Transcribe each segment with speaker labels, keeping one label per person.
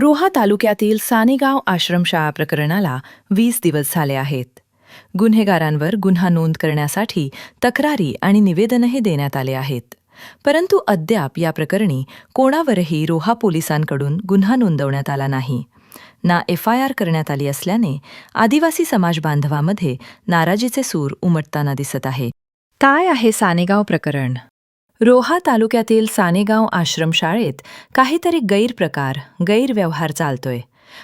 Speaker 1: रोहा तालुक्यातील सानेगाव आश्रमशाळा प्रकरणाला वीस दिवस झाले आहेत. गुन्हेगारांवर गुन्हा नोंद करण्यासाठी तक्रारी आणि निवेदनही देण्यात आले आहेत. परंतु अद्याप या प्रकरणी कोणावरही रोहा पोलिसांकडून गुन्हा नोंदवण्यात आला नाही. ना एफ आय आर करण्यात आली असल्याने आदिवासी समाज बांधवामध्ये नाराजीचे सूर उमटताना दिसत आहे. काय आहे सानेगाव प्रकरण? रोहा तालुक्यातील सानेगाव आश्रमशाळेत काहीतरी गैरप्रकार गैरव्यवहार चालतोय.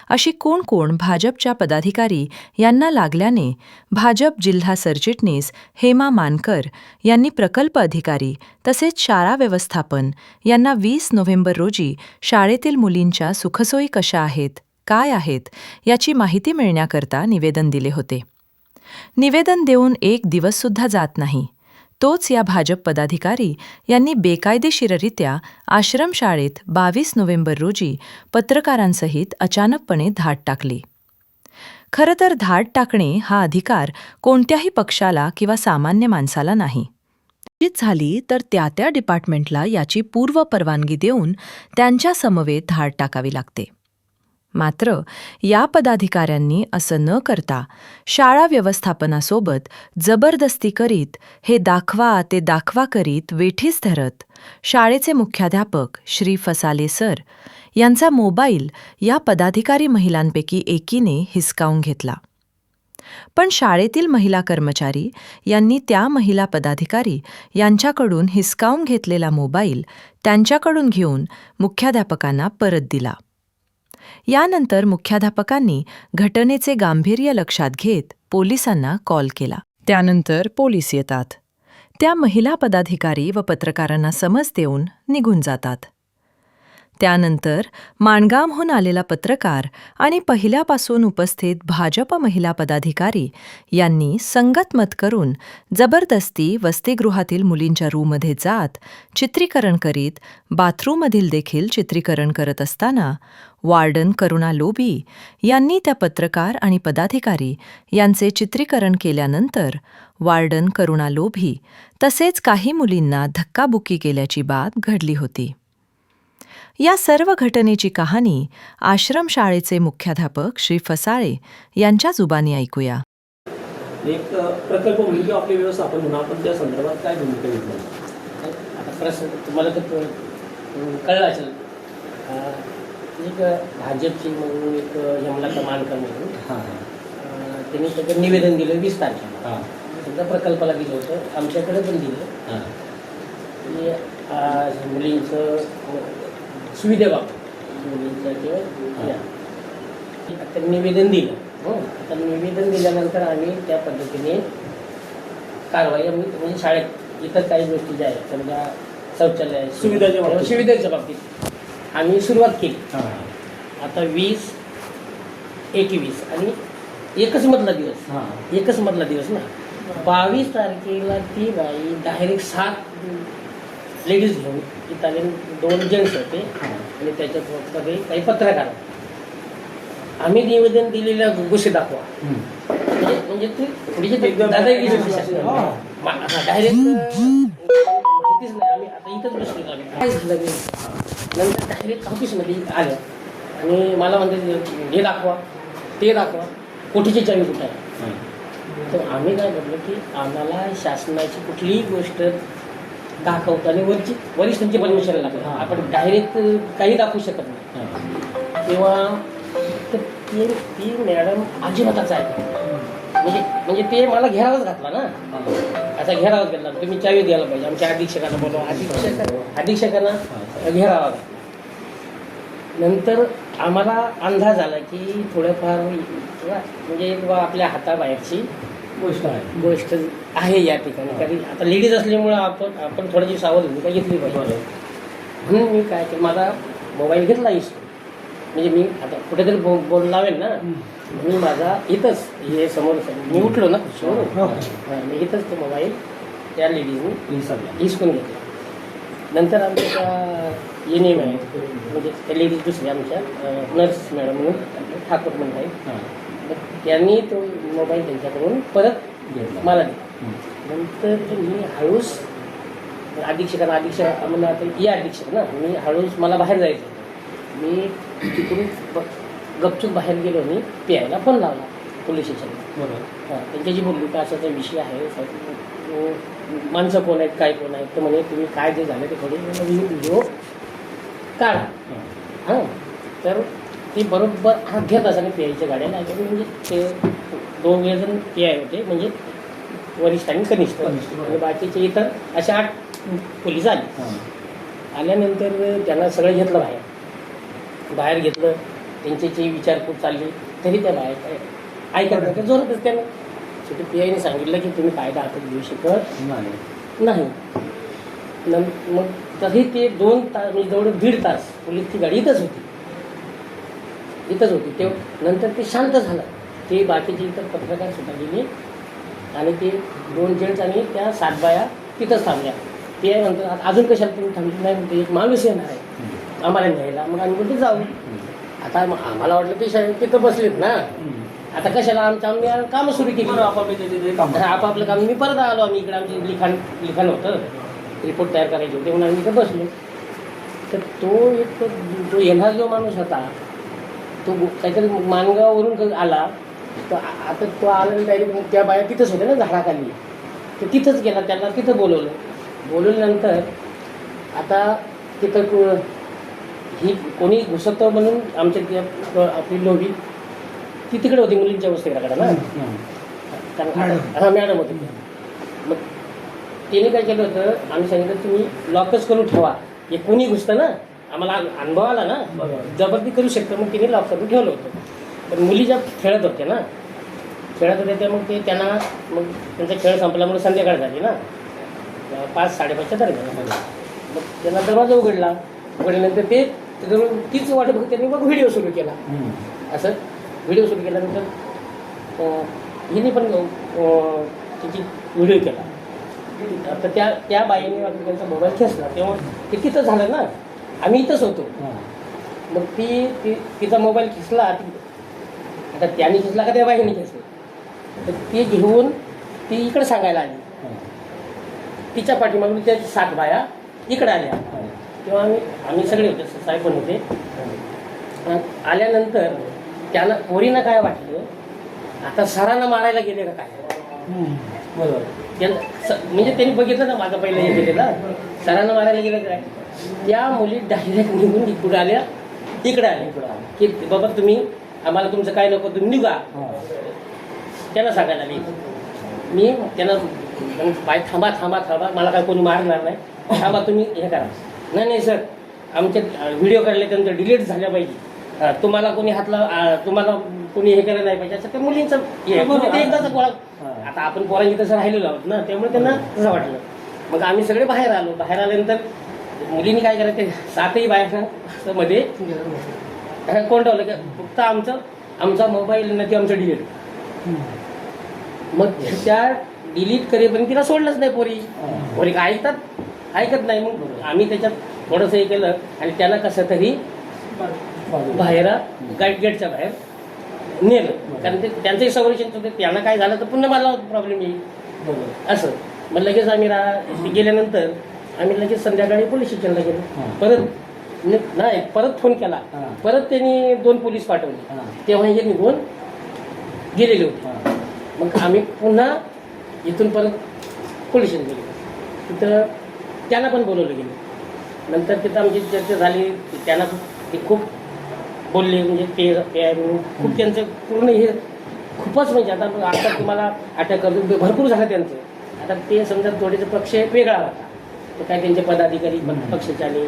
Speaker 1: अशी कोण कोण भाजपच्या पदाधिकारी यांना लागल्याने भाजप जिल्हा सरचिटणीस हेमा मानकर यांनी प्रकल्प अधिकारी तसेच शाळा व्यवस्थापन यांना वीस नोव्हेंबर रोजी शाळेतील मुलींच्या सुखसोयी कशा आहेत काय आहेत याची माहिती मिळण्याकरता निवेदन दिले होते. निवेदन देऊन एक दिवससुद्धा जात नाही. तोच या भाजप पदाधिकारी यांनी बेकायदेशीररित्या आश्रमशाळेत बावीस नोव्हेंबर रोजी पत्रकारांसहित अचानकपणे धाड टाकली. खरं तर धाड टाकणे हा अधिकार कोणत्याही पक्षाला किंवा सामान्य माणसाला नाही. निश्चित झाली तर त्या त्या डिपार्टमेंटला याची पूर्व परवानगी देऊन त्यांच्या समवेत धाड टाकावी लागते. मात्र या पदाधिकाऱ्यांनी असं न करता शाळा व्यवस्थापनासोबत जबरदस्ती करीत हे दाखवा ते दाखवा करीत वेठीस धरत शाळेचे मुख्याध्यापक श्री फसाले सर यांचा मोबाईल या पदाधिकारी महिलांपैकी एकीने हिसकावून घेतला. पण शाळेतील महिला कर्मचारी यांनी त्या महिला पदाधिकारी यांच्याकडून हिसकावून घेतलेला मोबाईल त्यांच्याकडून घेऊन मुख्याध्यापकांना परत दिला. यानंतर मुख्याध्यापकांनी घटनेचे गांभीर्य लक्षात घेत पोलिसांना कॉल केला. त्यानंतर पोलीस येतात. त्या महिला पदाधिकारी व पत्रकारांना समज देऊन निघून जातात. त्यानंतर माणगामहून आलेला पत्रकार आणि पहिल्यापासून उपस्थित भाजप महिला पदाधिकारी यांनी संगतमत करून जबरदस्ती वसतिगृहातील मुलींच्या रूममध्ये जात चित्रीकरण करीत बाथरूममधील देखील चित्रीकरण करत असताना वार्डन करुणा लोबी यांनी त्या पत्रकार आणि पदाधिकारी यांचे चित्रीकरण केल्यानंतर वार्डन करुणा लोभी तसेच काही मुलींना धक्काबुक्की केल्याची बाब घडली होती. या सर्व घटनेची कहाणी आश्रमशाळेचे मुख्याध्यापक श्री फसाळे यांच्या जुबानी ऐकूया.
Speaker 2: एक प्रकल्प म्हणून किंवा आपले व्यवस्थापन म्हणून आपण त्या संदर्भात काय भूमिका घेतली?
Speaker 3: आता प्रश्न तुम्हाला तर कळलं असेल. एक भाजपची म्हणून एक मानकर म्हणून
Speaker 2: हां.
Speaker 3: त्यांनी त्याचं निवेदन दिलं वीस तारखेला.
Speaker 2: हां.
Speaker 3: समजा प्रकल्पाला दिलं होतं आमच्याकडे पण दिलं.
Speaker 2: हां.
Speaker 3: अं, मुलींचं सुविधेबाबत मुलींचं किंवा या. आता निवेदन दिलं. हं. आता निवेदन दिल्यानंतर आम्ही त्या पद्धतीने कारवाई आम्ही म्हणजे शाळेत इतर काही गोष्टी ज्या आहेत समजा शौचालय
Speaker 2: सुविधाच्या बाबतीत.
Speaker 3: सुविधेच्या बाबतीत आम्ही सुरुवात केली.
Speaker 2: हां.
Speaker 3: आता वीस एकवीस आणि एकच मधला दिवस.
Speaker 2: हां.
Speaker 3: एकच मधला दिवस ना. बावीस तारखेला ती बाई डायरेक्ट सात लेडीज घेऊन तिथं आले दोन जेंट्स होते. आणि त्याच्यात मध्ये काही पत्रकार. आम्ही निवेदन दिलेल्या गोष्टी दाखवा. म्हणजे म्हणजे ती थोडीशी
Speaker 2: एकदम
Speaker 3: दादागिरी
Speaker 2: हां.
Speaker 3: डायरेक्ट माहितीच नाही. आम्ही आता इथंच बसलो आम्ही. काय झालं नाही. नंतर डायरेक्ट ऑफिसमध्ये आलं. आणि मला म्हणते हे दाखवा. ते दाखवा. कोठीची चावी कुठं आहे? तर आम्ही काय म्हटलं की आम्हाला शासनाची कुठलीही गोष्ट दाखवताना वरची वरिष्ठांची परमिशन लागली.
Speaker 2: हां.
Speaker 3: आपण डायरेक्ट काही दाखवू शकत नाही. तेव्हा तर ती ती मॅडम अजिबातच आहे म्हणजे म्हणजे ते मला घेरावच घातला ना. आता घेरावच घातला. तुम्ही चावी द्यायला पाहिजे. आमच्या अधीक्षकांना बोलवा. अधीक्षक अधीक्षकांना घेरावा. नंतर आम्हाला अंदाज आला की थोडंफार म्हणजे आपल्या हाताबाहेरची
Speaker 2: गोष्ट आहे.
Speaker 3: गोष्ट आहे या ठिकाणी. कारण आता लेडीज असल्यामुळं आपण आपण थोडीशी सावध भूमिका घेतली पाहिजे म्हणून मी काय केलं माझा मोबाईल घेतला इस म्हणजे मी आता कुठेतरी बो बोल लावेल ना. मी माझा इथंच हे समोर मी उठलो ना
Speaker 2: हो.
Speaker 3: हां, मी इथंच तो मोबाईल त्या लेडीजने हिसकून घेतला. नंतर आमच्या त्या एम आहेत म्हणजे त्या लेडीज दुसऱ्या आमच्या नर्स मॅडम म्हणून ठाकूर म्हणून आहेत तर त्यांनी तो मोबाईल त्यांच्याकडून परत
Speaker 2: घेतला.
Speaker 3: मला दिला. नंतर मी हळूच अधीक्षकांना अधीक्षक म्हणून आता या अधीक्षक ना मी हळूच मला बाहेर जायचं मी तिकडून गपचूप बाहेर गेलो आणि प्यायला फोन लावला पोलीस स्टेशनला.
Speaker 2: बरोबर
Speaker 3: हां त्यांच्याशी बोललो का असाचा विषय आहे माणसं कोण आहेत काय कोण आहेत तर म्हणे तुम्ही काय जे झालं ते थोडे व्हिडिओ काढा. हां तर ते बरोबर अर्ध्या तासाने पियायच्या गाड्या. लागल्या म्हणजे ते दोन वेळ जण पियाय होते म्हणजे वरिष्ठ आणि कनिष्ठ. आणि बाकीचे इतर असे आठ पोलीस आले. आल्यानंतर त्यांना सगळं घेतलं बाहेर. बाहेर घेतलं त्यांची जी विचारपूस चालली तरी त्या बाहेर काय ऐकत नाही जोरातच त्यानं. शेवटी पी आयने सांगितलं की तुम्ही कायदा हातात घेऊ शकत नाही. मग तरी ते दोन तास म्हणजे जवळ दीड तास पोलीसची गाडी इथंच होती. इथंच होती. ते नंतर ते शांत झालं. ते बाकीचे इतर पत्रकार सुद्धा गेले. आणि ते दोन जेंट्स आणि त्या सात बाया तिथंच थांबल्या. ते "आता अजून कशाला तुम्ही थांबली? नाही म्हणते एक माणूस येणार आहे. आम्हाला न्यायला. मग आम्ही बोलतो जाऊ. आता आम्हाला वाटलं ते तिथं बसलेत ना. आता कशाला आमचं आम्ही कामं सुरू केली.
Speaker 2: आपापलं काम
Speaker 3: मी परत आलो आम्ही इकडे. आमचे लिखाण लिखाण होतं. रिपोर्ट तयार करायचे होते. म्हणून आम्ही इथं बसलो. तर तो एक जो येणारा जो माणूस होता तो काहीतरी मानगाववरून क- आला. तर आता तो आला डायरेक्ट त्या बाया तिथंच होत्या ना झाडाखाली. तर तिथंच गेला त्याला तिथं बोलवलं. बोलवल्यानंतर आता तिथं ही कोणी घुसतं म्हणून आमच्या आपली लोभी ती तिकडे होती मुलींच्या वस्तीकडे ना. हां मॅडम होते. मग तिने काय केलं होतं आम्ही सांगितलं तुम्ही लॉकच करून ठेवा. हे कोणी घुसतं ना आम्हाला अनुभव आला ना. जबरदस्ती करू शकतं. मग तिने लॉक करून ठेवलं होतं. पण मुली ज्या खेळत होत्या ना खेळत होत्या त्या मग ते त्यांना मग त्यांचा खेळ संपल्यामुळे संध्याकाळ झाली ना. पाच साडेपाचच्या दरम्यान मग त्यांना दरवाजा उघडला. उघडल्यानंतर ते तीच वाट बघत त्यांनी मग व्हिडिओ सुरू केला. असं व्हिडिओ सुरू केल्यानंतर हिने पण तिची व्हिडिओ केला. आता त्या त्या बाईने त्यांचा मोबाईल खेचला. तेव्हा ते तिथं झालं ना आम्ही इथंच होतो. मग ती ती तिचा मोबाईल खेचला ती आता त्याने खेचला का त्या बाईने खेचला तर ते घेऊन ती इकडे सांगायला आली. तिच्या पाठीमागून त्या सात बाया इकडे आल्या. तेव्हा आम्ही आम्ही सगळे होते साहेब पण होते. आल्यानंतर त्याला पोरीनं काय वाटलं? आता सरांना मारायला गेले का काय?
Speaker 2: बरोबर.
Speaker 3: त्यांना स- म्हणजे त्यांनी बघितलं ना माझं पहिलं हे केलेलं? सरांना मारायला गेलं काय? त्या मुली डायरेक्ट निघून इकडे आल्या. इकडे आल्या की बाबा तुम्ही आम्हाला तुमचं काय नको तुम्ही निघा. त्यांना सांगायला आली मी त्यांना बाय थांबा थांबा थांबा मला काय कोणी मारणार नाही. थांबा तुम्ही हे करा. नाही नाही सर आमचे व्हिडिओ काढले त्यांचं डिलीट झाल्या पाहिजे. तुम्हाला कोणी हातला तुम्हाला कोणी हे करायला नाही पाहिजे. असं त्या मुलींचं आता आपण पोरांची तसं राहिलेलो आहोत ना त्यामुळे त्यांना तसं वाटलं. मग आम्ही सगळे बाहेर आलो. बाहेर आल्यानंतर मुलींनी काय करायचं? ते सातही बाहेर मध्ये कोंडवलं की फक्त आमचं आमचा मोबाईल ना ते आमचं डिलीट मग त्या डिलीट करेपर्यंत तिला सोडलंच नाही पोरी. पोरी काय ऐकतात? ऐकत नाही. मग आम्ही त्याच्यात थोडंसं हे केलं आणि त्यांना कसं तरी बाहेर गाईड गेटच्या बाहेर नेलं. कारण ते त्यांचंही संरक्षण होतं. त्यांना काय झालं तर पुन्हा मला प्रॉब्लेम येईल. असं. मग लगेच आम्ही रा गेल्यानंतर आम्ही लगेच संध्याकाळी पोलीस स्टेशनला गेलो. परत नाही परत फोन केला. परत त्यांनी दोन पोलीस पाठवले. तेव्हा हे निघून गेलेले होते. मग आम्ही पुन्हा इथून परत पोलीस स्टेशन गेलो. तिथं त्यांना पण बोलवलं गेलं. नंतर तिथं आमची चर्चा झाली. त्यांना ते खूप बोलले. म्हणजे ते ते खूप त्यांचं पूर्ण हे खूपच म्हणजे आता आता तुम्हाला अटक करतो भरपूर झालं त्यांचं. आता ते समजा थोडेसे पक्ष वेगळा होता. तर काय त्यांचे पदाधिकारी पक्षाचे आले.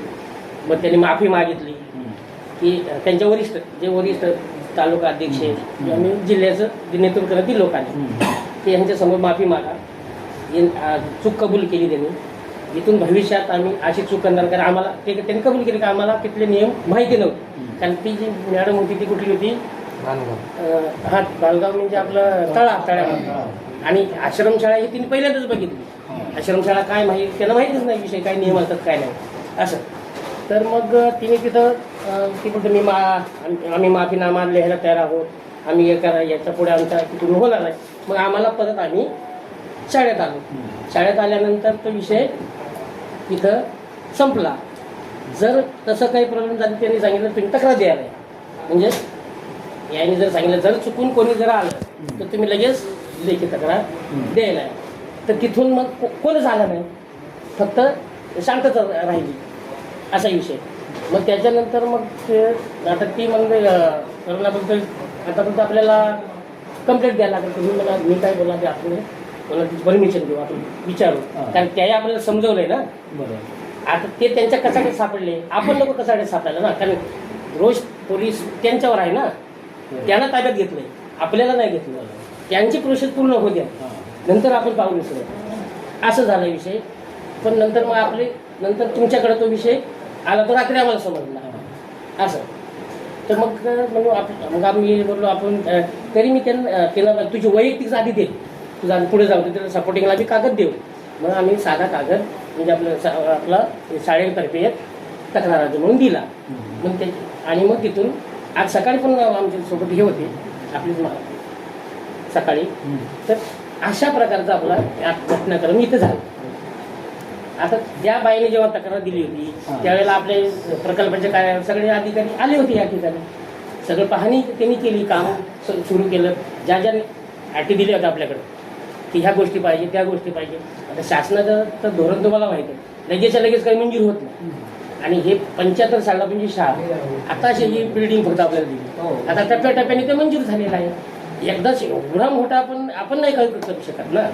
Speaker 3: मग त्यांनी माफी मागितली. की त्यांच्या वरिष्ठ जे वरिष्ठ तालुका अध्यक्ष आहेत यांनी जिल्ह्याचं जे नेतृत्व करत ती लोकांनी ते यांच्यासमोर माफी मागा. चूक कबूल केली त्यांनी. इथून भविष्यात आम्ही अशी चूक करणार कारण आम्हाला ते त्यांनी कबूल केली की आम्हाला तिथले नियम माहिती नव्हते. कारण ती जी मॅडम होती ती कुठली होती? हा बालगाव म्हणजे आपलं तळा तळ्यामध्ये आणि आश्रमशाळा ही तिने पहिल्यांदाच बघितली. आश्रमशाळा काय माहीत? त्यांना माहितीच नाही विषय काय नियम असतात काय नाही. असं. तर मग तिने तिथं ती कुठं मी मा आम- आम्ही माफीनामा लिहायला तयार आहोत. आम्ही हे करा याच्यापुढे आमचा तिथून होणार नाही. मग आम्हाला परत आम्ही शाळेत आलो. शाळेत आल्यानंतर तो विषय तिथं संपला. जर तसं काही प्रॉब्लेम झाला त्यांनी सांगितलं तुम्ही तक्रार द्यायला. म्हणजे याने जर सांगितलं जर चुकून कोणी जर आलं तर तुम्ही लगेच लेखी तक्रार द्यायला आहे. तर तिथून मग को- कोणच आलं नाही? फक्त शांतता राहिली. असा विषय. मग त्याच्यानंतर मग ते आता ती अं, करण्याबद्दल आतापर्यंत आपल्याला कंप्लेंट द्यायला लागेल. तुम्ही मला मी काय बोला ते आपण मला परमिशन देऊ आपण विचारू.
Speaker 2: हा.
Speaker 3: कारण त्याही आपल्याला समजवलंय ना.
Speaker 2: बरं
Speaker 3: आता ते त्यांच्या कचाड्यात सापडले. आपण नको कचाड्यात सापडायला ना. कारण रोज पोलीस त्यांच्यावर आहे ना. त्यांना ताब्यात घेतलंय आपल्याला नाही घेतलं त्यांची प्रोसेस पूर्ण होऊ द्या.
Speaker 2: हां.
Speaker 3: नंतर आपण पाहू विसरू असं झाला विषय. पण नंतर मग आपले नंतर तुमच्याकडे तो विषय आला तो रात्री आम्हाला समजला. असं. तर मग म्हणून आप मग आम्ही बोललो आपण तरी मी त्यांना तुझी वैयक्तिक आधी दे. तुझा आम्ही पुढे जाऊ त्याला सपोर्टिंगला बी कागद देऊ. मग आम्ही साधा कागद म्हणजे आपलं सा- आपला शाळेतर्फे तक्रार अर्ज म्हणून दिला. मग ते आणि मग तिथून आज सकाळी पण आमच्यासोबत हे होते आपलीच सकाळी. तर अशा प्रकारचा आपला घटनाक्रम इथं झाला. आता ज्या बाईने जेव्हा तक्रार दिली होती
Speaker 2: हा.
Speaker 3: त्यावेळेला आपले प्रकल्पाचे काय सगळे अधिकारी आले होते या ठिकाणी. सगळं पाहणी त्यांनी केली काम सुरू केलं. ज्या ज्या अटी दिल्या होत्या आपल्याकडे की ह्या गोष्टी पाहिजे त्या गोष्टी पाहिजे. आता शासनाचं तर धोरण तुम्हाला माहिती आहे. लगेचच्या लगेच काही मंजूर होत नाही. आणि हे पंच्याहत्तर साला म्हणजे शाळा आता अशी ही बिल्डिंग फक्त आपल्याला
Speaker 2: हो.
Speaker 3: दिली आता टप्प्याटप्प्याने ते मंजूर झालेलं आहे. एकदाच एवढा मोठा आपण आपण नाही करू करू शकत ना.